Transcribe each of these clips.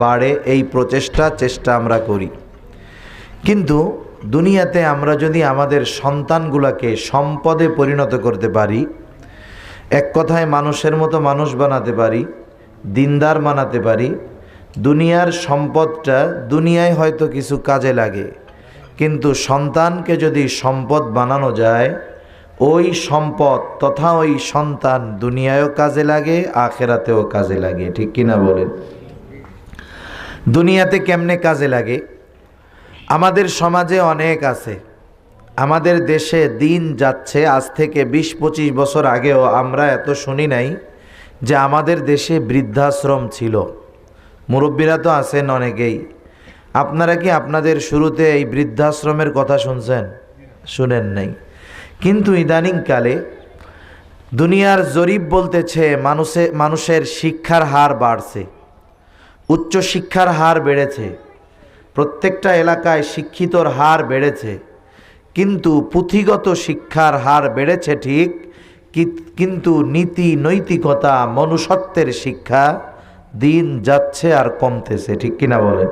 বাড়ে এই প্রচেষ্টা, চেষ্টা আমরা করি। কিন্তু দুনিয়াতে আমরা যদি আমাদের সন্তানগুলোকে সম্পদে পরিণত করতে পারি, এক কথায় মানুষের মতো মানুষ বানাতে পারি, দিনদার বানাতে পারি, দুনিয়ার সম্পদটা দুনিয়ায় হয়তো কিছু কাজে লাগে। কিন্তু সন্তানকে যদি সম্পদ বানানো যায়, ওই সম্পদ তথা ওই সন্তান দুনিয়ায়ও কাজে লাগে, আখেরাতেও কাজে লাগে। ঠিক কিনা বলেন? দুনিয়াতে কেমনে কাজে লাগে? আমাদের সমাজে অনেক আছে। আমাদের দেশে দিন যাচ্ছে, আজ থেকে বিশ পঁচিশ বছর আগেও আমরা এত শুনি নাই যে আমাদের দেশে বৃদ্ধাশ্রম ছিল। মুরব্বীরা তো আছেন অনেকেই। আপনারা কি আপনাদের শুরুতে এই বৃদ্ধাশ্রমের কথা শুনছেন? শুনেন নাই। কিন্তু ইদানিংকালে দুনিয়ার জরিপ বলতেছে মানুষে মানুষের শিক্ষার হার বাড়ছে। উচ্চ শিক্ষার হার বেড়েছে। প্রত্যেকটা এলাকায় শিক্ষিতর হার বেড়েছে। কিন্তু পুঁথিগত শিক্ষার হার বেড়েছে ঠিক কিন্তু নীতি নৈতিকতা মনুষ্যত্বের শিক্ষা দিন যাচ্ছে আর কমতেছে, ঠিক কিনা বলে?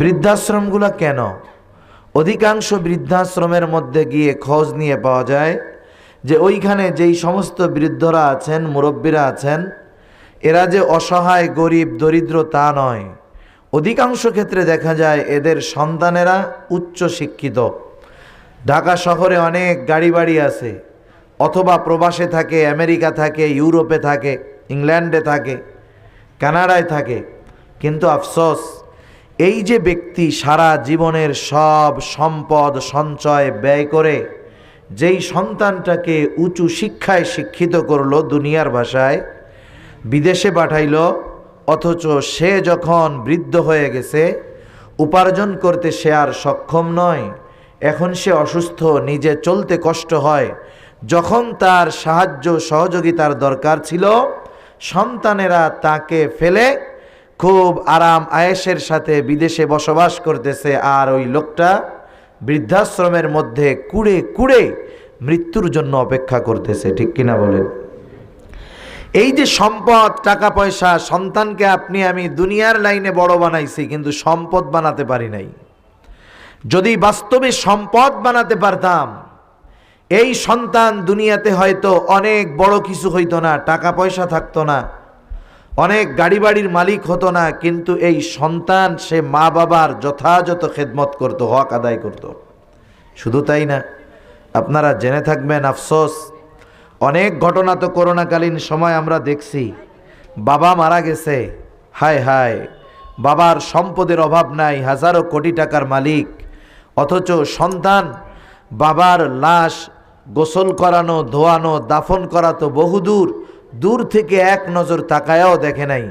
বৃদ্ধাশ্রমগুলো কেন? অধিকাংশ বৃদ্ধাশ্রমের মধ্যে গিয়ে খোঁজ নিয়ে পাওয়া যায় যে ওইখানে যেই সমস্ত বৃদ্ধরা আছেন, মুরব্বীরা আছেন এরা যে অসহায়, গরিব, দরিদ্র তা নয়। অধিকাংশ ক্ষেত্রে দেখা যায় এদের সন্তানেরা উচ্চ শিক্ষিত। ঢাকা শহরে অনেক গাড়ি বাড়ি আছে, অথবা প্রবাসে থাকে, আমেরিকা থাকে, ইউরোপে থাকে, ইংল্যান্ডে থাকে, কানাডায় থাকে। কিন্তু আফসোস, এই যে ব্যক্তি সারা জীবনের সব সম্পদ, সঞ্চয় ব্যয় করে, যেই সন্তানটাকে উঁচু শিক্ষায় শিক্ষিত করল দুনিয়ার ভাষায় বিদেশে পাঠাইল, অথচ সে যখন বৃদ্ধ হয়ে গেছে, উপার্জন করতে সে আর সক্ষম নয়। এখন সে অসুস্থ, নিজে চলতে কষ্ট হয়। যখন তার সাহায্য সহযোগিতার দরকার ছিল, সন্তানেরা তাকে ফেলে খুব আরাম আয়েসের সাথে বিদেশে বসবাস করতেছে আর ওই লোকটা বৃদ্ধাশ্রমের মধ্যে কুড়ে কুড়ে মৃত্যুর জন্য অপেক্ষা করতেছে, ঠিক কিনা বলেন? এই যে সম্পদ, টাকা, পয়সা, সন্তানকে আপনি, আমি দুনিয়ার লাইনে বড় বানাইছি, কিন্তু সম্পদ বানাতে পারি নাই যদি বাস্তবে সম্পদ বানাতে পারতাম, এই সন্তান দুনিয়াতে হয়তো অনেক বড় কিছু হইতো না, টাকা, পয়সা থাকতো না, অনেক গাড়ি বাড়ির মালিক হতো না, কিন্তু এই সন্তান সে মা বাবার যথাযথ খেদমত করতো, হক আদায় করত। শুধু তাই না, আপনারা জেনে থাকবেন, আফসোস অনেক ঘটনা তো করোনাকালীন সময় আমরা দেখছি। বাবা মারা গেছে। হায় হায়। বাবার সম্পদের অভাব নাই, হাজারো কোটি টাকার মালিক। অথচ সন্তান, বাবার লাশ গোসল করানো, ধোয়ানো, দাফন করা তো বহুদূর। দূর থেকে এক নজর তাকায়াও দেখে নাই।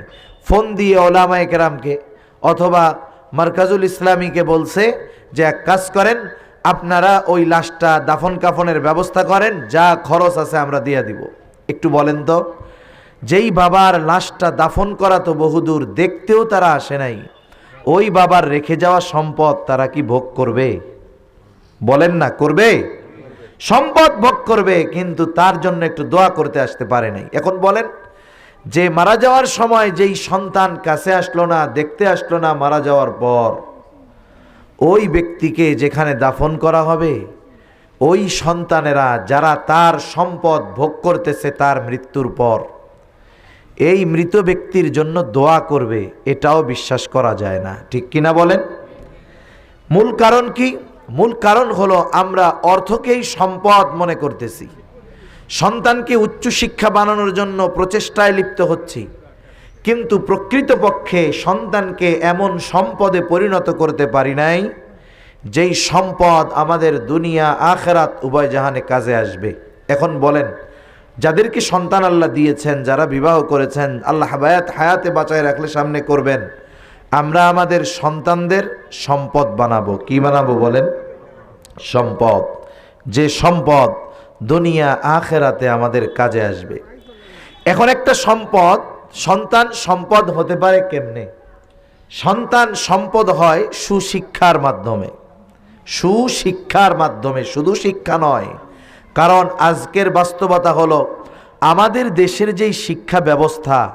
ফোন দিয়ে কেরামকে অথবা মার্কাজুল ইসলামীকে বলছে যে, এক কাজ করেন আপনারা ওই লাশটা দাফন কাফনের ব্যবস্থা করেন, যা খরচ আছে আমরা দিয়ে দিব। একটু বলেন তো, যেই বাবার লাশটা দাফন করা তো বহুদূর, দেখতেও তারা আসে নাই। ওই বাবার রেখে যাওয়া সম্পদ তারা কি ভোগ করবে? বলেন না, করবে? সম্পদ ভোগ করবে, কিন্তু তার জন্য একটু দোয়া করতে আসতে পারে নাই। এখন বলেন, যে মারা যাওয়ার সময় যেই সন্তান কাছে আসলো না, দেখতে আসলো না, মারা যাওয়ার পর ওই ব্যক্তিকে যেখানে দাফন করা হবে, ওই সন্তানেরা যারা তার সম্পদ ভোগ করতেছে তার মৃত্যুর পর, এই মৃত ব্যক্তির জন্য দোয়া করবে, এটাও বিশ্বাস করা যায় না। ঠিক কিনা বলেন? মূল কারণ কি? মূল কারণ হলো আমরা অর্থকেই সম্পদ মনে করতেছি। সন্তানকে উচ্চ শিক্ষা বানানোর জন্য প্রচেষ্টায় লিপ্ত হচ্ছি। কিন্তু প্রকৃতপক্ষে সন্তানকে এমন সম্পদে পরিণত করতে পারি নাই, যেই সম্পদ আমাদের দুনিয়া, আখেরাত উভয় জাহানে কাজে আসবে। এখন বলেন, যাদেরকে সন্তান আল্লাহ দিয়েছেন, যারা বিবাহ করেছেন, আল্লাহ হাবায়াত হায়াতে বাঁচায় রাখলে সামনে করবেন, আমরা আমাদের সন্তানদের সম্পদ বানাবো। কি বানাবো বলেন? সম্পদ। যে সম্পদ দুনিয়া, আখেরাতে আমাদের কাজে আসবে। এখন একটা সম্পদ সন্তান সম্পদ হতে পারে কেমনে? সন্তান সম্পদ হয় সুশিক্ষার মাধ্যমে। সুশিক্ষার মাধ্যমে, শুধু শিক্ষা নয়। কারণ আজকের বাস্তবতা হলো, আমাদের দেশের যেই শিক্ষা ব্যবস্থা,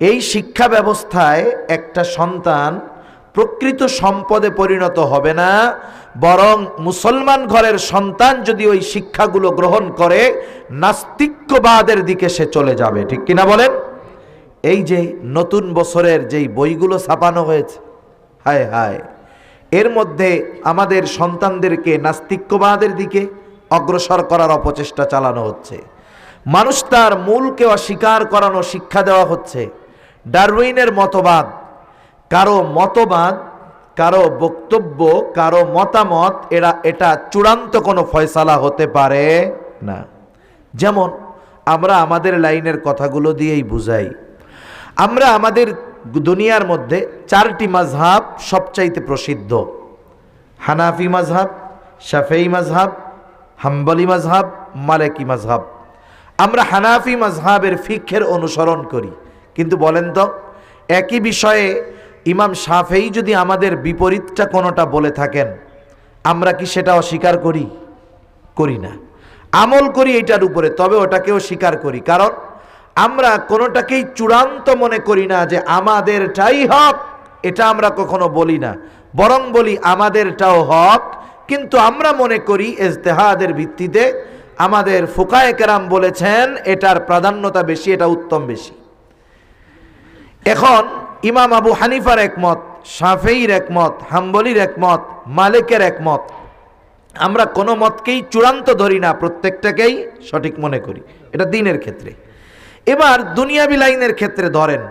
এই শিক্ষা ব্যবস্থায় একটা সন্তান প্রকৃত সম্পদে পরিণত হবে না, বরং মুসলমান ঘরের সন্তান যদি ওই শিক্ষাগুলো গ্রহণ করে, নাস্তিক্যবাদের দিকে সে চলে যাবে। ঠিক কিনা বলেন? এই যে নতুন বছরের যেই বইগুলো ছাপানো হয়েছে, হায় হায়, এর মধ্যে আমাদের সন্তানদেরকে নাস্তিক্যবাদের দিকে অগ্রসর করার অপচেষ্টা চালানো হচ্ছে। মানুষ তার মূলকে অস্বীকার করানো শিক্ষা দেওয়া হচ্ছে। ডারউইনের মতবাদ, কারও মতবাদ, কারও বক্তব্য, কারও মতামত, এরা, এটা চূড়ান্ত কোনো ফয়সালা হতে পারে না। যেমন আমরা আমাদের লাইনের কথাগুলো দিয়েই বুঝাই আমরা আমাদের দুনিয়ার মধ্যে চারটি মাঝহাব সবচাইতে প্রসিদ্ধ। হানাফি মাঝহাব শাফেই মাঝহাব হাম্বলি মাঝহাব মালেকি মাঝহাব আমরা হানাফি মাঝহাবের ফিক্ষের অনুসরণ করি। কিন্তু বলেন তো, একই বিষয়ে ইমাম শাফেই যদি আমাদের বিপরীতটা কোনোটা বলে থাকেন, আমরা কি সেটা অস্বীকার করি? করি না। আমল করি এটার উপরে, তবে ওটাকেও স্বীকার করি। কারণ আমরা কোনোটাকেই চূড়ান্ত মনে করি না যে আমাদেরটাই হক, এটা আমরা কখনো বলি না। বরং বলি আমাদেরটাও হক, কিন্তু আমরা মনে করি এজতেহাদের ভিত্তিতে আমাদের ফোকায় কেরাম বলেছেন, এটার প্রাধান্যতা বেশি, এটা উত্তম বেশি। এখন ইমাম আবু হানিফার একমত সাফেইর একমত, হাম্বলির একমত, মালিকের একমত, আমরা কোনো মতকেই চূড়ান্ত ধরি না, প্রত্যেকটাকেই সঠিক মনে করি। এটা দিনের ক্ষেত্রে। এবার দুনিয়াবি লাইনের ক্ষেত্রে ধরেন,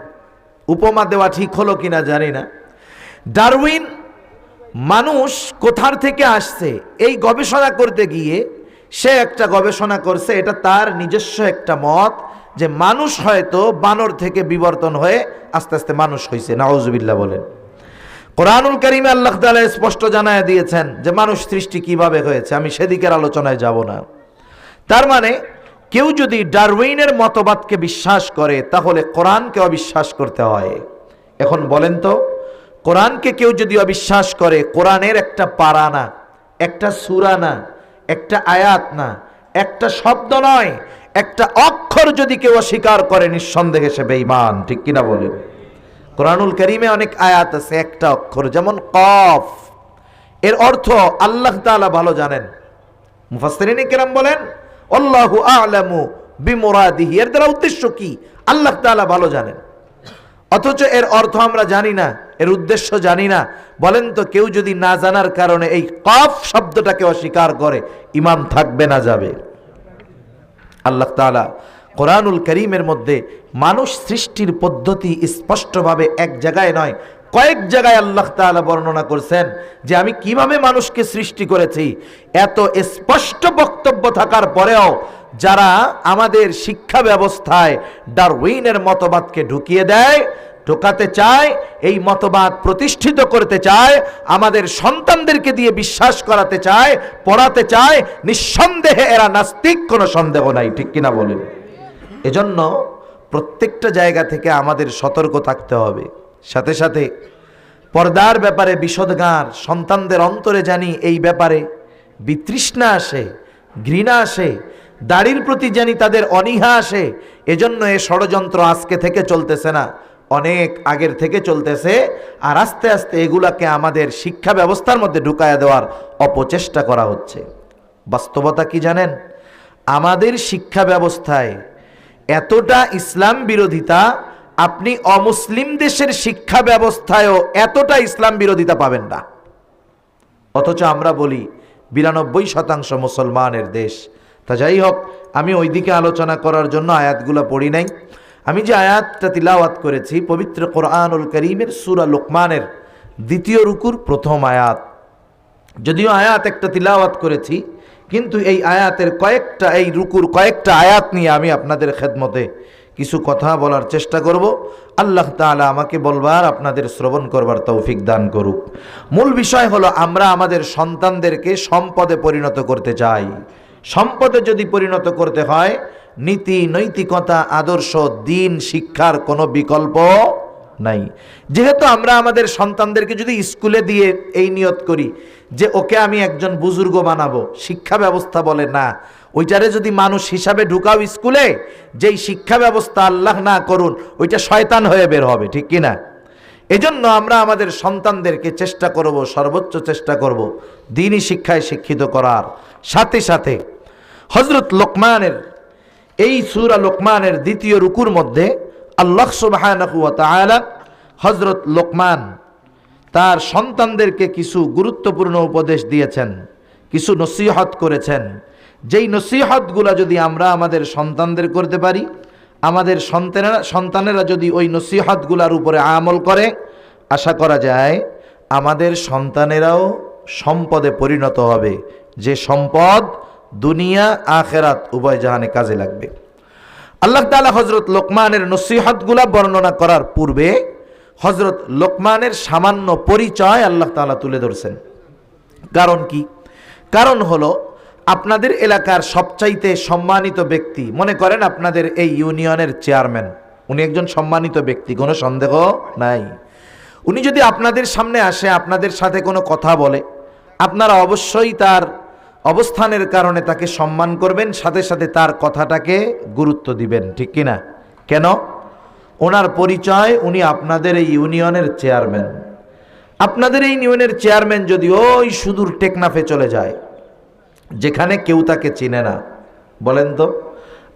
উপমা দেওয়া ঠিক হলো কিনা জানি না। ডারউইন মানুষ কোথার থেকে আসছে, এই গবেষণা করতে গিয়ে সে একটা গবেষণা করছে, এটা তার নিজস্ব একটা মত যে মানুষ হয়তো বানর থেকে বিবর্তন হয়ে আস্তে আস্তে মানুষ হয়েছে নাওজবিল্লা বলেন। কোরআনুল করিমে আল্লাহ তাআলা স্পষ্ট জানায় দিয়েছেন যে মানুষ সৃষ্টি কীভাবে হয়েছে, আমি সেদিকের আলোচনায় যাব না। তার মানে কেউ যদি ডারউইনের মতবাদকে বিশ্বাস করে, তাহলে কোরআনকে অবিশ্বাস করতে হয়। এখন বলেন তো, কোরআনকে কেউ যদি অবিশ্বাস করে, কোরআনের একটা পারা না, একটা সুরা না, একটা আয়াত না, একটা শব্দ নয়, একটা অক্ষর যদি কেউ অস্বীকার করে, নিঃসন্দেহে সে বেঈমান, ঠিক কিনা বলেন? কোরআনুল করিমে অনেক আয়াত আছে, একটা অক্ষর, যেমন কফ। এর অর্থ আল্লাহ তাআলা ভালো জানেন। মুফাসসিরিন কেরাম বলেন আল্লাহু আ'লামু বিমুরাদিহি। এর দ্বারা উদ্দেশ্য কি? আল্লাহ তাআলা ভালো জানেন। অথচ এর অর্থ আমরা জানি না, এর উদ্দেশ্য জানি না। বলেন তো, কেউ যদি না জানার কারণে এই কফ শব্দটাকে অস্বীকার করে, ইমাম থাকবে না যাবে। আল্লাহ তাআলা কোরআনুল করিমের মধ্যে মানুষ সৃষ্টির পদ্ধতি স্পষ্টভাবে এক জায়গায় নয় কয়েক জায়গায় আল্লাহ তাআলা বর্ণনা করছেন যে আমি কীভাবে মানুষকে সৃষ্টি করেছি। এত স্পষ্ট বক্তব্য থাকার পরেও যারা আমাদের শিক্ষা ব্যবস্থায় ডারউইনের মতবাদকে ঢুকিয়ে দেয়, ঢোকাতে চায়, এই মতবাদ প্রতিষ্ঠিত করতে চায়, আমাদের সন্তানদেরকে দিয়ে বিশ্বাস করাতে চায়, পড়াতে চায়, নিঃসন্দেহে এরা নাস্তিক, কোনো সন্দেহ নাই, ঠিক কিনা বলেন? এজন্য প্রত্যেকটা জায়গা থেকে আমাদের সতর্ক থাকতে হবে। সাথে সাথে পর্দার ব্যাপারে বিষদগার সন্তানদের অন্তরে জানি এই ব্যাপারে বিতৃষ্ণা আসে, ঘৃণা আসে, দাড়ির প্রতি জানি তাদের অনীহা আসে, এজন্য এ ষড়যন্ত্র আজকে থেকে চলতেছে না, অনেক আগের থেকে চলতেছে, আর আস্তে আস্তে এগুলাকে আমাদের শিক্ষা ব্যবস্থার মধ্যে ঢুকায়া দেওয়ার অপচেষ্টা করা হচ্ছে। বাস্তবতা কি জানেন? আমাদের শিক্ষা ব্যবস্থায় এতটা ইসলাম বিরোধিতা আপনি অমুসলিম দেশের শিক্ষা ব্যবস্থায়ও এতটা ইসলাম বিরোধিতা পাবেন না। অথচ আমরা বলি, বিরানব্বই শতাংশ মুসলমানের দেশ। তা যাই হোক, আমি ওই দিকে আলোচনা করার জন্য আয়াতগুলো পড়ি নাই। আমি যে আয়াতটা তিলাওয়াত করেছি, পবিত্র কোরআনুল করিমের সুরা লোকমানের দ্বিতীয় রুকুর প্রথম আয়াত। যদিও আয়াত একটা তিলাওয়াত করেছি, কিন্তু এই আয়াতের কয়েকটা, এই রুকুর কয়েকটা আয়াত নিয়ে আমি আপনাদের খেদমতে কিছু কথা বলার চেষ্টা করব। আল্লাহ তাআলা আমাকে বলবার, আপনাদের শ্রবণ করবার তৌফিক দান করুক। মূল বিষয় হলো, আমরা আমাদের সন্তানদেরকে সম্পদে পরিণত করতে চাই। সম্পদে যদি পরিণত করতে হয়, নীতি, নৈতিকতা, আদর্শ, দিন, শিক্ষার কোনো বিকল্প নাই। যেহেতু আমরা আমাদের সন্তানদেরকে যদি স্কুলে দিয়ে এই নিয়ত করি যে, ওকে আমি একজন বুজুর্গ বানাবো, শিক্ষা ব্যবস্থা বলে না ওইটারে যদি মানুষ হিসাবে ঢুকাও স্কুলে, যেই শিক্ষা ব্যবস্থা আল্লাহ না করুন, ওইটা শয়তান হয়ে বের হবে, ঠিক কিনা এজন্য আমরা আমাদের সন্তানদেরকে চেষ্টা করব, সর্বোচ্চ চেষ্টা করব, দিনই শিক্ষায় শিক্ষিত করার। সাথে সাথে হজরত লোকমানের, এই সুরা লোকমানের দ্বিতীয় রুকুর মধ্যে আল্লাহ ওয়া হজরত লোকমান তার সন্তানদেরকে কিছু গুরুত্বপূর্ণ উপদেশ দিয়েছেন, কিছু নসিহত করেছেন। যেই নসিহতগুলো যদি আমরা আমাদের সন্তানদের করতে পারি, আমাদের সন্তানেরা সন্তানেরা যদি ওই নসিহতগুলোর উপরে আমল করে, আশা করা যায় আমাদের সন্তানেরাও সম্পদে পরিণত হবে। যে সম্পদ দুনিয়া, আখেরাত উভয় জাহানে কাজে লাগবে। আল্লাহ তালা হজরত লোকমানের নসিহতগুলা বর্ণনা করার পূর্বে হজরত লোকমানের সামান্য পরিচয় আল্লাহ তালা তুলে ধরছেন। কারণ কি? কারণ হলো আপনাদের এলাকার সবচাইতে সম্মানিত ব্যক্তি, মনে করেন আপনাদের এই ইউনিয়নের চেয়ারম্যান, উনি একজন সম্মানিত ব্যক্তি, কোনো সন্দেহ নাই। উনি যদি আপনাদের সামনে আসে, আপনাদের সাথে কোনো কথা বলে, আপনারা অবশ্যই তার অবস্থানের কারণে তাকে সম্মান করবেন, সাথে সাথে তার কথাটাকে গুরুত্ব দিবেন, ঠিক কিনা? কেন? ওনার পরিচয়, উনি আপনাদের এই ইউনিয়নের চেয়ারম্যান। আপনাদের এই ইউনিয়নের চেয়ারম্যান যদি ওই সুদূর টেকনাফে চলে যায় যেখানে কেউ তাকে চিনে না। বলেন তো,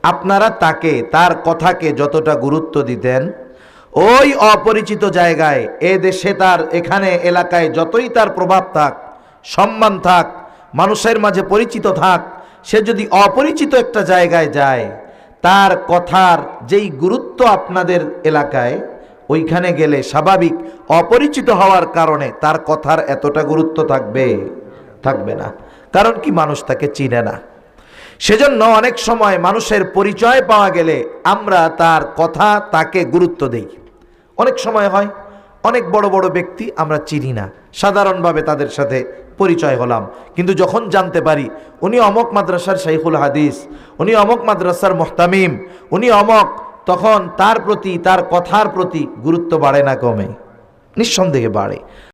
আপনারা তাকে, তার কথাকে যতটা গুরুত্ব দিতেন, ওই অপরিচিত জায়গায়, এ দেশে তার, এখানে এলাকায় যতই তার প্রভাব থাক, সম্মান থাক, মানুষের মাঝে পরিচিত থাক, সে যদি অপরিচিত একটা জায়গায় যায়, তার কথার যেই গুরুত্ব আপনাদের এলাকায়, ওইখানে গেলে স্বাভাবিক অপরিচিত হওয়ার কারণে তার কথার এতটা গুরুত্ব থাকবে থাকবে না। কারণ কি মানুষ তাকে চিনে না। সেজন্য অনেক সময় মানুষের পরিচয় পাওয়া গেলে আমরা তার কথা তাকে গুরুত্ব দেই। অনেক সময় হয়, অনেক বড় বড় ব্যক্তি আমরা চিনি না। সাধারণভাবে তাদের সাথে পরিচয় হলাম। কিন্তু যখন জানতে পারি, উনি অমক মাদ্রাসার শাইখুল হাদিস, উনি অমক মাদ্রাসার মোহতামিম, উনি অমক, তখন তার প্রতি, তার কথার প্রতি গুরুত্ব বাড়ে না কমে। নিঃসন্দেহে বাড়ে।